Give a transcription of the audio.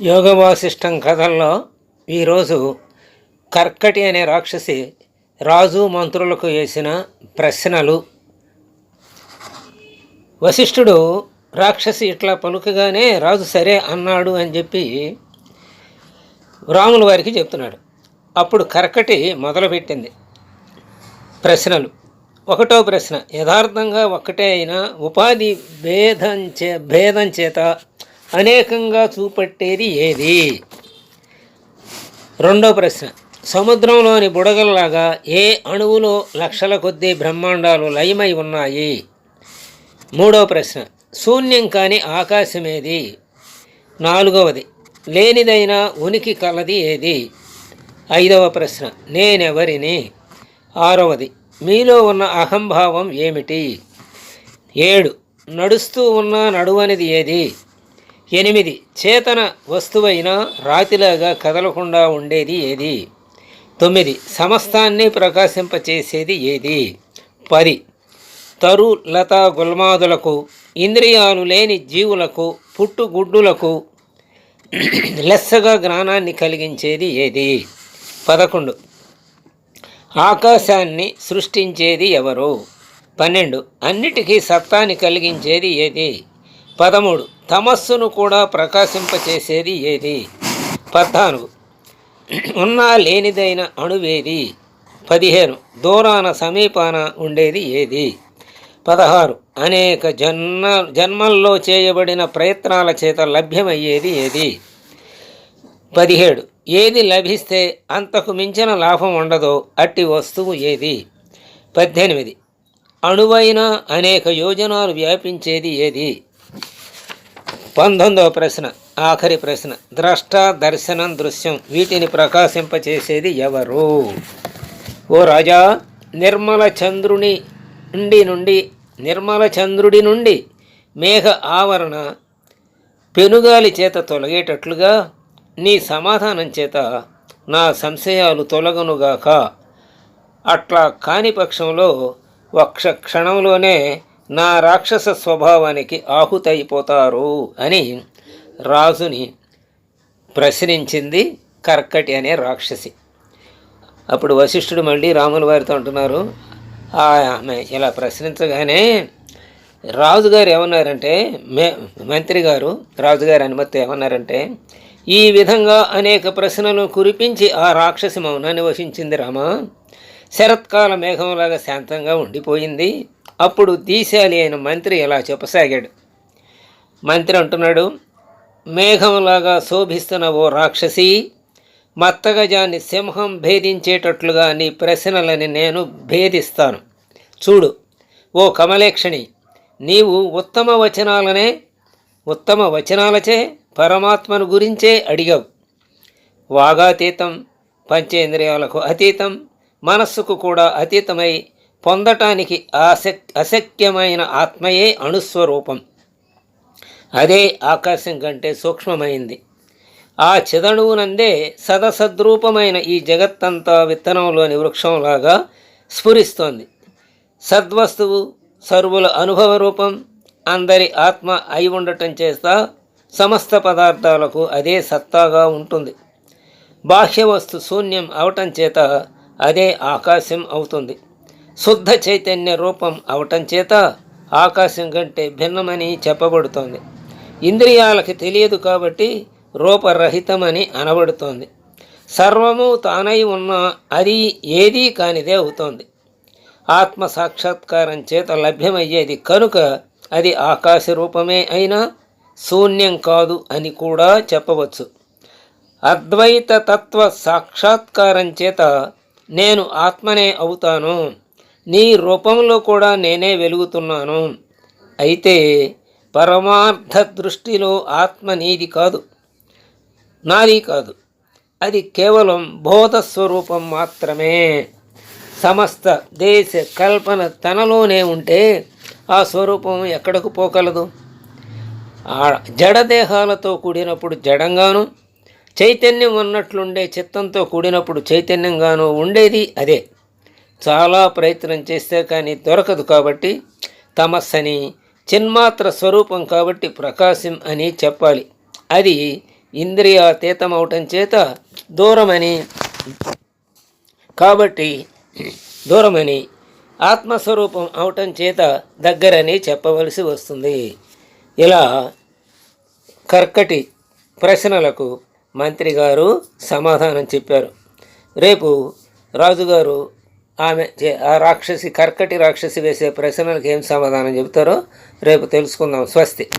యోగ వాసిష్టం కథల్లో ఈరోజు కర్కటి అనే రాక్షసి రాజు మంత్రులకు వేసిన ప్రశ్నలు. వశిష్ఠుడు రాక్షసి ఇట్లా పలుకగానే రాజు సరే అన్నాడు అని చెప్పి రాముల వారికి చెప్తున్నాడు. అప్పుడు కర్కటి మొదలుపెట్టింది ప్రశ్నలు. ఒకటో ప్రశ్న యథార్థంగా ఒక్కటే అయినా ఉపాధి భేదం చే భేదం చేత అనేకంగా చూపట్టేది ఏది? రెండో ప్రశ్న. సముద్రంలోని బుడగల్లాగా ఏ అణువులో లక్షల కొద్దీ బ్రహ్మాండాలు లయమై ఉన్నాయి? మూడో ప్రశ్న. శూన్యం కాని ఆకాశమేది? నాలుగవది. లేనిదైన ఉనికి కలది ఏది? ఐదవ ప్రశ్న. నేనెవరిని? ఆరవది. మీలో ఉన్న అహంభావం ఏమిటి? ఏడు. నడుస్తూ ఉన్న నడువనిది ఏది? ఎనిమిది. చేతన వస్తువైన రాతిలాగా కదలకుండా ఉండేది ఏది? తొమ్మిది. సమస్తాన్ని ప్రకాశింపచేసేది ఏది? పది. తరు లత గుల్మాదులకు ఇంద్రియాలు లేని జీవులకు పుట్టుగుడ్డులకు లెస్సగా జ్ఞానాన్ని కలిగించేది ఏది? పదకొండు. ఆకాశాన్ని సృష్టించేది ఎవరు? పన్నెండు. అన్నిటికీ సత్తాని కలిగించేది ఏది? పదమూడు. తమస్సును కూడా ప్రకాశింపచేసేది ఏది? పద్నాలుగు. ఉన్నా లేనిదైన అణువేది? పదిహేను. దూరాన సమీపాన ఉండేది ఏది? పదహారు. అనేక జన్మ జన్మల్లో చేయబడిన ప్రయత్నాల చేత లభ్యమయ్యేది ఏది? పదిహేడు. ఏది లభిస్తే అంతకు మించిన లాభం ఉండదో అట్టి వస్తువు ఏది? పద్దెనిమిది. అణువైన అనేక యోజనాలు వ్యాపించేది ఏది? పంతొమ్మిదవ ప్రశ్న ఆఖరి ప్రశ్న. ద్రష్ట దర్శనం దృశ్యం. వీటిని ప్రకాశింపచేసేది ఎవరు? ఓ రాజా నిర్మల చంద్రుని నుండి నుండి నిర్మల చంద్రుడి నుండి మేఘ ఆవరణ పెనుగాలి చేత తొలగేటట్లుగా నీ సమాధానం చేత నా సంశయాలు తొలగనుగాక. అట్లా కాని పక్షంలో ఒక్క క్షణంలోనే నా రాక్షస స్వభావానికి ఆహుతైపోతారు అని రాజుని ప్రశ్నించింది కర్కటి అనే రాక్షసి. అప్పుడు వశిష్ఠుడు మళ్ళీ రాముల వారితో అంటున్నారు ఆమె ఇలా ప్రశ్నించగానే రాజుగారు ఏమన్నారంటే మే మంత్రి గారు రాజుగారి అనుమతి ఏమన్నారంటే ఈ విధంగా అనేక ప్రశ్నలు కురిపించి ఆ రాక్షసి మౌనాన్ని వహించింది రామ. శరత్కాల మేఘంలాగా శాంతంగా ఉండిపోయింది. అప్పుడు దీశాలి అయిన మంత్రి ఇలా చెప్పసాగాడు. మంత్రి అంటున్నాడు మేఘంలాగా శోభిస్తున్న ఓ రాక్షసి మత్తగజాన్ని సింహం భేదించేటట్లుగా నీ ప్రశ్నలని నేను భేదిస్తాను. చూడు ఓ కమలేక్షణి నీవు ఉత్తమ వచనాలనే ఉత్తమ వచనాలచే పరమాత్మను గురించే అడిగావు. వాగాతీతం పంచేంద్రియాలకు అతీతం మనస్సుకు కూడా అతీతమై పొందటానికి ఆసక్ అశక్యమైన ఆత్మయే అణుస్వరూపం. అదే ఆకాశం కంటే సూక్ష్మమైంది. ఆ చిదణువునందే సదసద్రూపమైన ఈ జగత్తంతా విత్తనంలోని వృక్షంలాగా స్ఫురిస్తోంది. సద్వస్తువు సర్వుల అనుభవ రూపం అందరి ఆత్మ అయి ఉండటం చేస్తా సమస్త పదార్థాలకు అదే సత్తాగా ఉంటుంది. బాహ్య వస్తు శూన్యం అవటం చేత అదే ఆకాశం అవుతుంది. శుద్ధ చైతన్య రూపం అవటం చేత ఆకాశం కంటే భిన్నమని చెప్పబడుతోంది. ఇంద్రియాలకి తెలియదు కాబట్టి రూపరహితమని అనబడుతోంది. సర్వము తానై ఉన్న అది ఏదీ కానిదే అవుతోంది. ఆత్మ సాక్షాత్కారం చేత లభ్యమయ్యేది కనుక అది ఆకాశ రూపమే అయినా శూన్యం కాదు అని కూడా చెప్పవచ్చు. అద్వైత తత్వ సాక్షాత్కారం చేత నేను ఆత్మనే అవుతాను. నీ రూపంలో కూడా నేనే వెలుగుతున్నాను. అయితే పరమార్థ దృష్టిలో ఆత్మ నీది కాదు. నాది కాదు. అది కేవలం బోధస్వరూపం మాత్రమే. సమస్త దేశ కల్పన తనలోనే ఉంటే ఆ స్వరూపం ఎక్కడకు పోగలదు? ఆ జడదేహాలతో కూడినప్పుడు జడంగాను చైతన్యం ఉన్నట్లుండే చిత్తంతో కూడినప్పుడు చైతన్యంగాను ఉండేది అదే. చాలా ప్రయత్నం చేస్తే కానీ దొరకదు కాబట్టి తమస్సని చిన్మాత్ర స్వరూపం కాబట్టి ప్రకాశం అని చెప్పాలి. అది ఇంద్రియాతీతం అవటం చేత దూరమని. కాబట్టి దూరమని ఆత్మస్వరూపం అవటం చేత దగ్గరని చెప్పవలసి వస్తుంది. ఇలా కర్కటి ప్రశ్నలకు మంత్రి గారు సమాధానం చెప్పారు. రేపు రాజుగారు ఆమె చే- ఆ రాక్షసి కర్కటి రాక్షసి వేసే ప్రశ్నలకు ఏం సమాధానం చెబుతారో రేపు తెలుసుకుందాం. స్వస్తి.